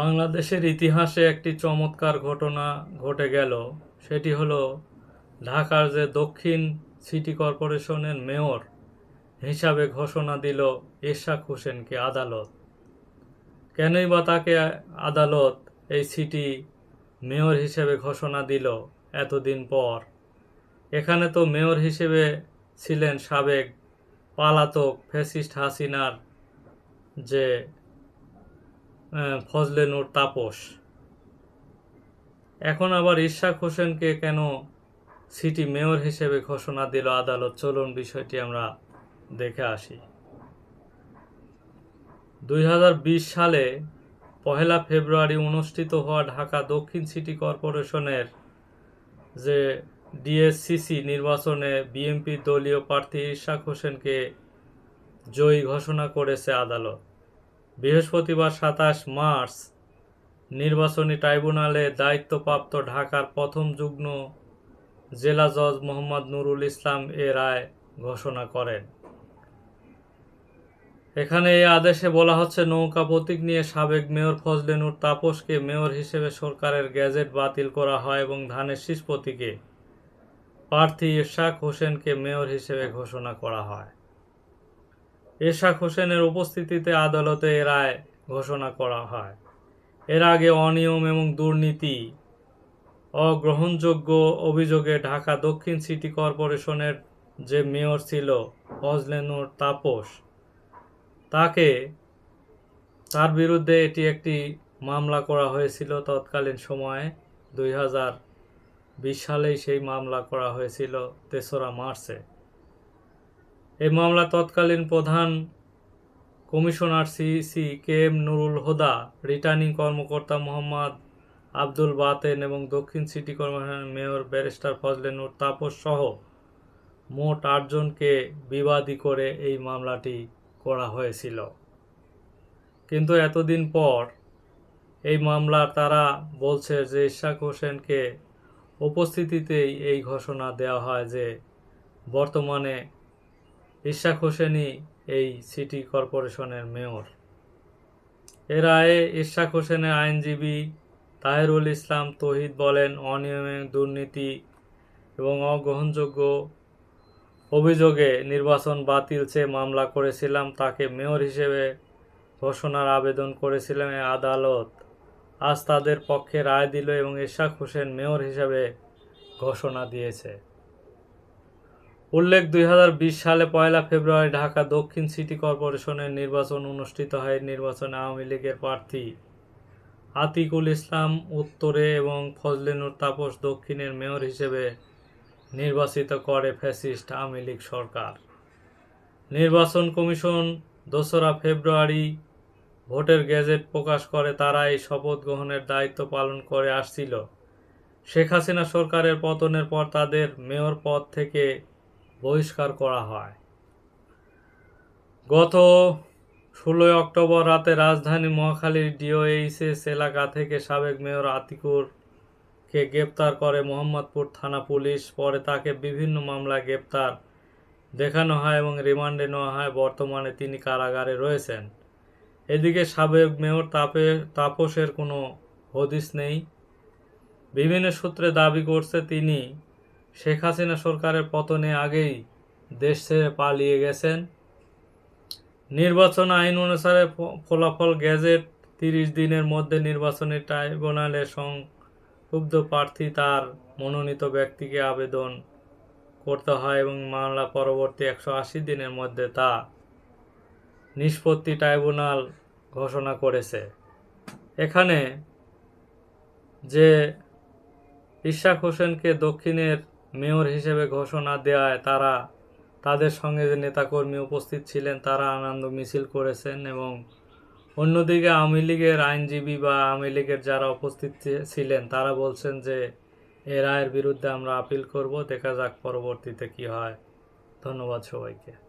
বাংলাদেশের ইতিহাসে একটি চমৎকার ঘটনা ঘটে গেল। সেটি হলো ঢাকার যে দক্ষিণ সিটি কর্পোরেশনের মেয়র হিসাবে ঘোষণা দিল এরশাক হোসেনকে আদালত। কেনই বা তাকে আদালত এই সিটি মেয়র হিসেবে ঘোষণা দিল এতদিন পর? এখানে তো মেয়র হিসেবে ছিলেন সাবেক পালাতক ফেসিস্ট হাসিনার যে ফজলে নূর তাপস। এখন আবার ইশাক হোসেনকে কেন সিটি মেয়র হিসেবে ঘোষণা দিল আদালত? চলুন বিষয়টি আমরা দেখে আসি। দুই হাজার বিশ সালে পহেলা ফেব্রুয়ারি অনুষ্ঠিত হওয়া ঢাকা দক্ষিণ সিটি কর্পোরেশনের যে ডিএসসিসি নির্বাচনে বিএনপি দলীয় প্রার্থী ইশাক হোসেনকে জয়ী ঘোষণা করেছে আদালত। বৃহস্পতিবার সাতাশ মার্চ নির্বাচনী ট্রাইব্যুনালে দায়িত্বপ্রাপ্ত ঢাকার প্রথম যুগ্ম জেলা জজ মোহাম্মদ নুরুল ইসলাম এ রায় ঘোষণা করেন। এখানে এই আদেশে বলা হচ্ছে, নৌকা প্রতীক নিয়ে সাবেক মেয়র ফজলে নূর তাপসকে মেয়র হিসেবে সরকারের গ্যাজেট বাতিল করা হয় এবং ধানের শীষ প্রতীকে প্রার্থী ইরশাক হোসেনকে মেয়র হিসেবে ঘোষণা করা হয়। এরশাক হোসেনের উপস্থিতিতে আদালতে এ রায় ঘোষণা করা হয়। এর আগে অনিয়ম এবং দুর্নীতি, অগ্রহণযোগ্য অভিযোগে ঢাকা দক্ষিণ সিটি কর্পোরেশনের যে মেয়র ছিল ফজলেনুর তাপস, তাকে তার বিরুদ্ধে এটি একটি মামলা করা হয়েছিল তৎকালীন সময়ে। দুই হাজার বিশ সালেই সেই মামলা করা হয়েছিল তেসরা মার্চে। এই মামলা তৎকালীন প্রধান commissioner CC K M Nurul Huda, returning কর্মকর্তা মোহাম্মদ আব্দুল বাতেন এবং দক্ষিণ সিটি কর্পোরেশনের মেয়র ব্যারিস্টার ফজলে নূর তাপস সহ মোট আটজনকে বিবাদী করে এই মামলাটি করা হয়েছিল। কিন্তু এতদিন পর এই মামলা তারা বলছে যে ইশাক হোসেনকে উপস্থিতিতেই এই ঘোষণা দেওয়া হয় যে বর্তমানে ইশাক হোসেনই এই সিটি কর্পোরেশনের মেয়র। এর রায়ে ইশাক হোসেনের আইনজীবী তাহেরুল ইসলাম তহিদ বলেন, অনিয়মে দুর্নীতি এবং অগ্রহণযোগ্য অভিযোগে নির্বাচন বাতিল চেয়ে মামলা করেছিলাম, তাকে মেয়র হিসেবে ঘোষণার আবেদন করেছিলাম এই আদালত। আজ তাদের পক্ষে রায় দিল এবং ইশাক হোসেন মেয়র হিসেবে ঘোষণা দিয়েছে। উল্লেখ, দুই হাজার বিশ সালে পয়লা ফেব্রুয়ারি ঢাকা দক্ষিণ সিটি কর্পোরেশনের নির্বাচন অনুষ্ঠিত হয়। নির্বাচনে আওয়ামী লীগের প্রার্থী আতিকুল ইসলাম উত্তরে এবং ফজলেনুর তাপস দক্ষিণের মেয়র হিসেবে নির্বাচিত করে ফ্যাসিস্ট আওয়ামী লীগ সরকার। নির্বাচন কমিশন দোসরা ফেব্রুয়ারি ভোটের গেজেট প্রকাশ করে, তারা এই শপথ গ্রহণের দায়িত্ব পালন করে আসছিল। শেখ হাসিনা সরকারের পতনের পর তাদের মেয়র পদ থেকে বহিষ্কার করা হয়। গত ষোলোই অক্টোবর রাতে রাজধানী মহাখালীর ডিওএইচএস এলাকা থেকে সাবেক মেয়র আতিকুরকে গ্রেপ্তার করে মোহাম্মদপুর থানা পুলিশ। পরে তাকে বিভিন্ন মামলায় গ্রেপ্তার দেখানো হয় এবং রিমান্ডে নেওয়া হয়। বর্তমানে তিনি কারাগারে রয়েছেন। এদিকে সাবেক মেয়র তাপে, তাপসের কোনো হদিস নেই। বিভিন্ন সূত্রে দাবি করছে, তিনি শেখ হাসিনা সরকারের পতনে আগেই দেশ ছেড়ে পালিয়ে গেছেন। নির্বাচন আইন অনুসারে ফলাফল গ্যাজেট তিরিশ দিনের মধ্যে নির্বাচনী ট্রাইব্যুনালে সংক্ষুব্ধ প্রার্থী তার মনোনীত ব্যক্তিকে আবেদন করতে হয় এবং মামলা পরবর্তী একশো আশি দিনের মধ্যে তা নিষ্পত্তি ট্রাইব্যুনাল ঘোষণা করেছে। এখানে যে ইশাক হোসেনকে দক্ষিণের মেয়র হিসেবে ঘোষণা দেওয়ায় তারা তাদের সঙ্গে যে নেতাকর্মী উপস্থিত ছিলেন, তারা আনন্দ মিছিল করেছেন এবং অন্যদিকে আওয়ামী লীগের আইনজীবী বা আওয়ামী লীগের যারা উপস্থিত ছিলেন, তারা বলছেন যে এ রায়ের বিরুদ্ধে আমরা আপিল করব, দেখা যাক পরবর্তীতে কি হয়। ধন্যবাদ সবাইকে।